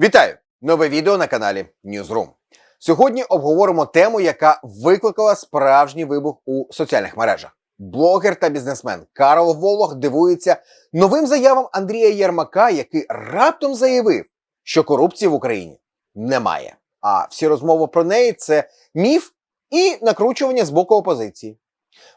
Вітаю! Нове відео на каналі Newsroom. Сьогодні обговоримо тему, яка викликала справжній вибух у соціальних мережах. Блогер та бізнесмен Карл Волох дивується новим заявам Андрія Єрмака, який раптом заявив, що корупції в Україні немає. А всі розмови про неї це міф і накручування з боку опозиції.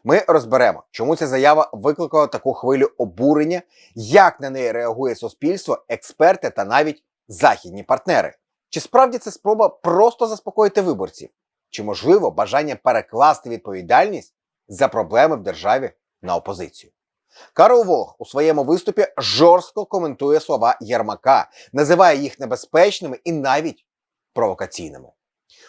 Ми розберемо, чому ця заява викликала таку хвилю обурення, як на неї реагує суспільство, експерти та навіть західні партнери. Чи справді це спроба просто заспокоїти виборців? Чи можливо бажання перекласти відповідальність за проблеми в державі на опозицію? Карл Волох у своєму виступі жорстко коментує слова Єрмака, називає їх небезпечними і навіть провокаційними.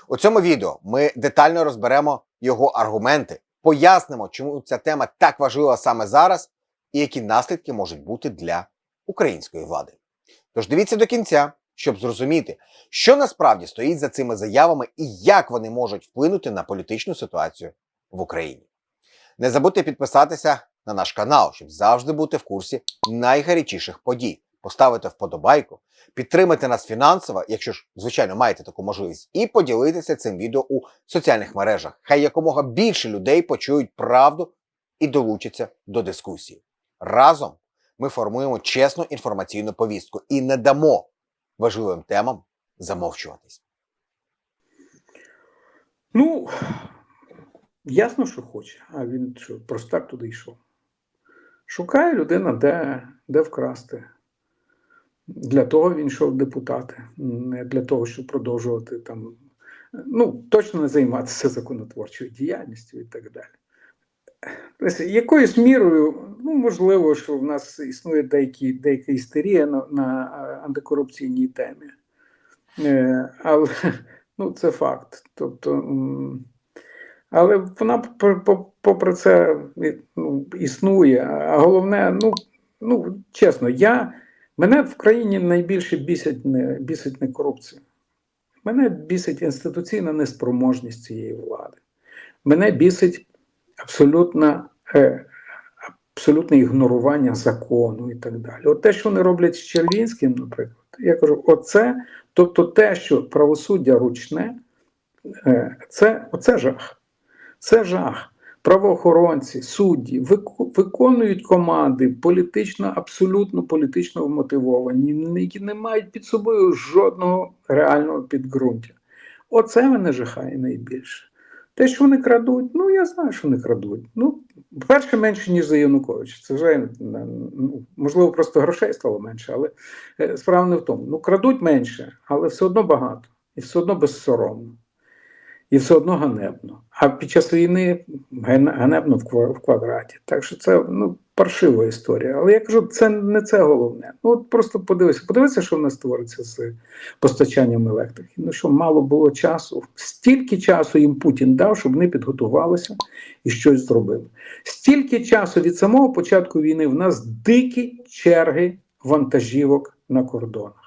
У цьому відео ми детально розберемо його аргументи, пояснимо, чому ця тема так важлива саме зараз, і які наслідки можуть бути для української влади. Тож дивіться до кінця, щоб зрозуміти, що насправді стоїть за цими заявами і як вони можуть вплинути на політичну ситуацію в Україні. Не забудьте підписатися на наш канал, щоб завжди бути в курсі найгарячіших подій, поставити вподобайку, підтримати нас фінансово, якщо ж, звичайно, маєте таку можливість, і поділитися цим відео у соціальних мережах. Хай якомога більше людей почують правду і долучаться до дискусії. Разом ми формуємо чесну інформаційну повістку і не дамо важливим темам замовчуватись. Ну, ясно, що хоче, а він що, просто так туди йшов. Шукає людина, де, де вкрасти. Для того він йшов депутати, не для того, щоб продовжувати там, ну, точно не займатися законотворчою діяльністю і так далі. Якоюсь мірою, ну, можливо, що в нас існує деякі, деяка істерія на, на е, антикорупційній темі. Е, але ну, це факт. Тобто, але вона по- по- попри це ну, існує. А головне, ну, ну чесно, я, мене в країні найбільше бісить не, бісить не корупція. Мене бісить інституційна неспроможність цієї влади. Мене бісить абсолютно, е, абсолютне ігнорування закону і так далі. От те, що вони роблять з Червінським, наприклад, я кажу, оце, тобто те, що правосуддя ручне, е, це оце жах. Це жах. Правоохоронці, судді виконують команди політично, абсолютно політично вмотивовані, які не мають під собою жодного реального підґрунтя. Оце мене жахає найбільше. Те, що вони крадуть, ну я знаю, що вони крадуть. Ну, перше, менше, ніж за Януковича. Це вже ну, можливо, просто грошей стало менше, але е, справа не в тому. Ну, крадуть менше, але все одно багато, і все одно безсоромно, і все одно ганебно. А під час війни ганебно в квадраті. Так що це ну, паршива історія. Але я кажу, це не це головне. Ну, от просто подивися, подивися, що в нас твориться з постачанням електрики. Ну що мало було часу. Стільки часу їм Путін дав, щоб вони підготувалися і щось зробили. Стільки часу від самого початку війни в нас дикі черги вантажівок на кордонах.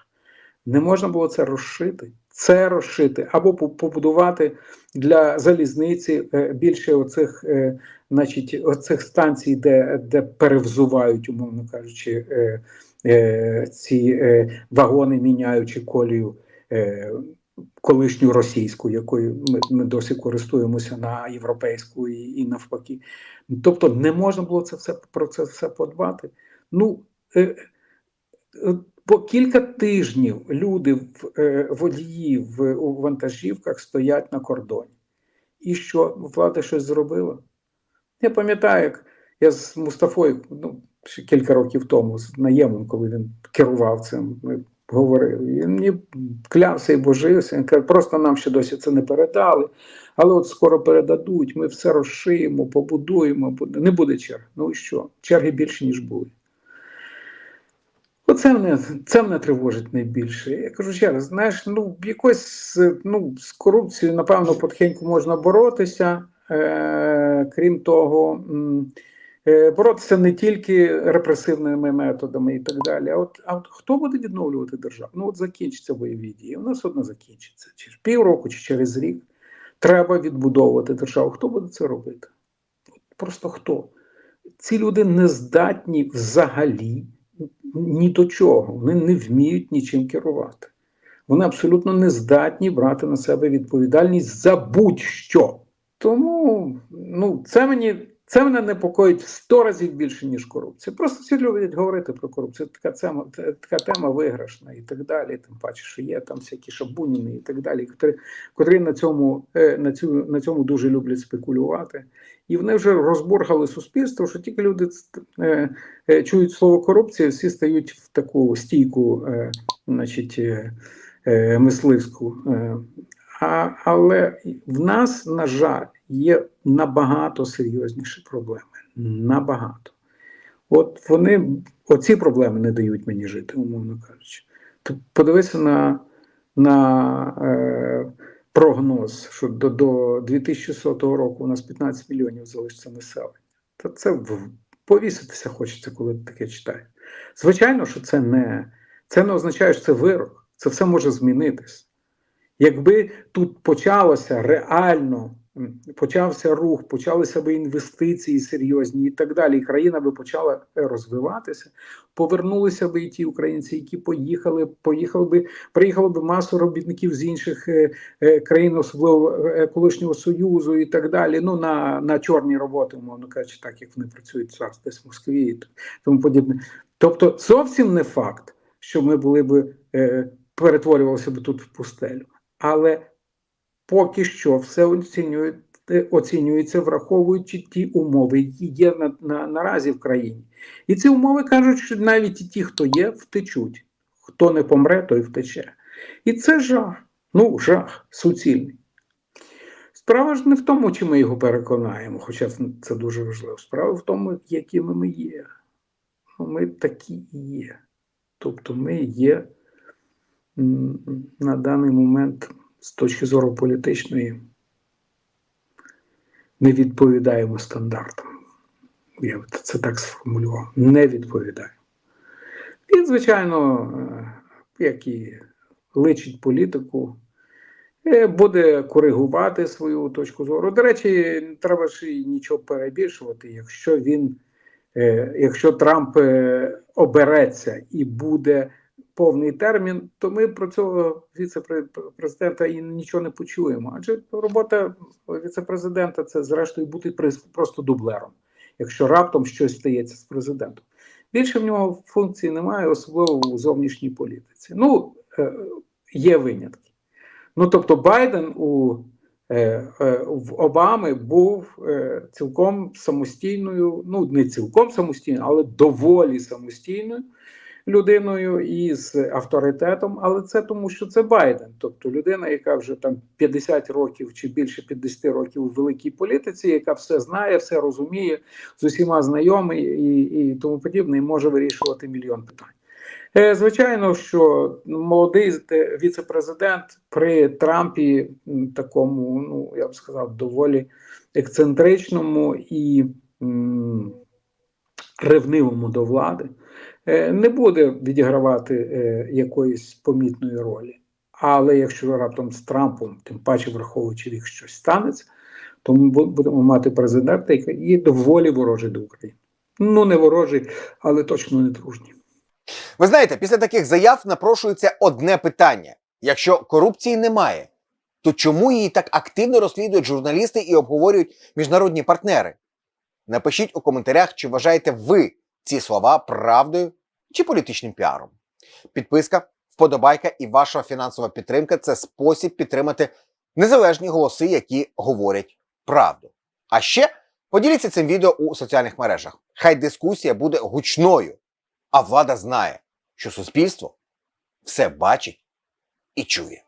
Не можна було це розшити. Це розшити або побудувати для залізниці е, більше оцих, е, значить, оцих станцій, де, де перевзувають, умовно кажучи, е, ці вагони, міняючи колію колишню російську, якою ми, досі користуємося на європейську і, і навпаки. Тобто не можна було це все про це все подбати. Ну по кілька тижнів люди в е, водії в вантажівках стоять на кордоні. І що влада щось зробила? Я пам'ятаю, як я з Мустафою ну, ще кілька років тому з наємом, коли він керував цим, ми говорили. Він мені клявся і божився. Він каже, просто нам ще досі це не передали, але от скоро передадуть, ми все розшиємо, побудуємо, не буде черг. Ну і що? Черги більше, ніж були. Оце мене, це мене тривожить найбільше. Я кажу ще раз, знаєш, ну якось ну, з корупцією, напевно, потихеньку можна боротися. Е, крім того, е, боротися не тільки репресивними методами і так далі. А от, а от хто буде відновлювати державу? Ну от закінчаться бойові дії. У нас одна закінчиться. Чи ж півроку, чи через рік треба відбудовувати державу. Хто буде це робити? Просто хто? Ці люди не здатні взагалі ні до чого. Вони не вміють нічим керувати. Вони абсолютно не здатні брати на себе відповідальність за будь-що. Тому ну, це мені це мене непокоїть в 100 разів більше, ніж корупція. Просто всі люблять говорити про корупцію. Така тема, така тема виграшна і так далі. Тим паче, що є там всякі шабуніни і так далі, котрі, котрі на цьому, е, на, цю, на цьому дуже люблять спекулювати. І вони вже розборгали суспільство, що тільки люди е, е, чують слово корупція, всі стають в таку стійку, значить, мисливську. А, але в нас, на жаль, є набагато серйозніші проблеми. Набагато. От вони, оці проблеми не дають мені жити, умовно кажучи. То подивися на, на е, прогноз, що до, до 2100 року у нас 15 мільйонів залишиться населення. Та це повіситися хочеться, коли ти таке читаєш. Звичайно, що це не, це не означає, що це вирок. Це все може змінитись. Якби тут почалося реально, почався рух, почалися би інвестиції серйозні і так далі, країна би почала е, розвиватися, повернулися би і ті українці, які поїхали, поїхали би, приїхало би масу робітників з інших е, е, країн, особливо колишнього союзу і так далі. Ну на, на чорні роботи, умовно кажучи, так як вони працюють зараз десь в Москві і тому подібне. Тобто, зовсім не факт, що ми були е, перетворювалися б тут в пустелю. Але поки що все оцінює, е, оцінюється, враховуючи ті умови, які є на, на, наразі в країні. І ці умови кажуть, що навіть ті, хто є, втечуть. Хто не помре, той втече. І це жах. Ну, жах суцільний. Справа ж не в тому, чи ми його переконаємо, хоча це дуже важливо. Справа в тому, якими ми є. Ну, ми такі і є. Тобто ми є на даний момент з точки зору політичної не відповідаємо стандартам. Я це так сформулював. Не відповідаємо. І, звичайно, е, як і личить політику, е, буде коригувати свою точку зору. До речі, не треба ж і нічого перебільшувати, якщо він, е, якщо Трамп обереться і буде повний термін, то ми про цього віце-президента і нічого не почуємо. Адже робота віце-президента це, зрештою, бути просто дублером, якщо раптом щось стається з президентом. Більше в нього функції немає, особливо у зовнішній політиці. Ну, е, є винятки. Ну, тобто, Байден у е, е, в Обами був цілком самостійною, ну не цілком самостійною, але доволі самостійною людиною із авторитетом. Але це тому, що це Байден, тобто людина, яка вже там 50 років чи більше 50 років у великій політиці, яка все знає, все розуміє, з усіма знайомий і, і тому подібне, і може вирішувати мільйон питань. Е, Звичайно, що молодий віце-президент при Трампі такому, ну я б сказав, доволі ексцентричному і м, ревнивому до влади, не буде відігравати е, якоїсь помітної ролі. Але якщо раптом з Трампом, тим паче враховуючи, їх щось станеться, то ми будемо мати президента, який є доволі ворожий до України. Ну, не ворожий, але точно не дружній. Ви знаєте, після таких заяв напрошується одне питання: якщо корупції немає, то чому її так активно розслідують журналісти і обговорюють міжнародні партнери? Напишіть у коментарях, чи вважаєте ви ці слова правдою чи політичним піаром. Підписка, вподобайка і ваша фінансова підтримка це спосіб підтримати незалежні голоси, які говорять правду. А ще поділіться цим відео у соціальних мережах. Хай дискусія буде гучною, а влада знає, що суспільство все бачить і чує.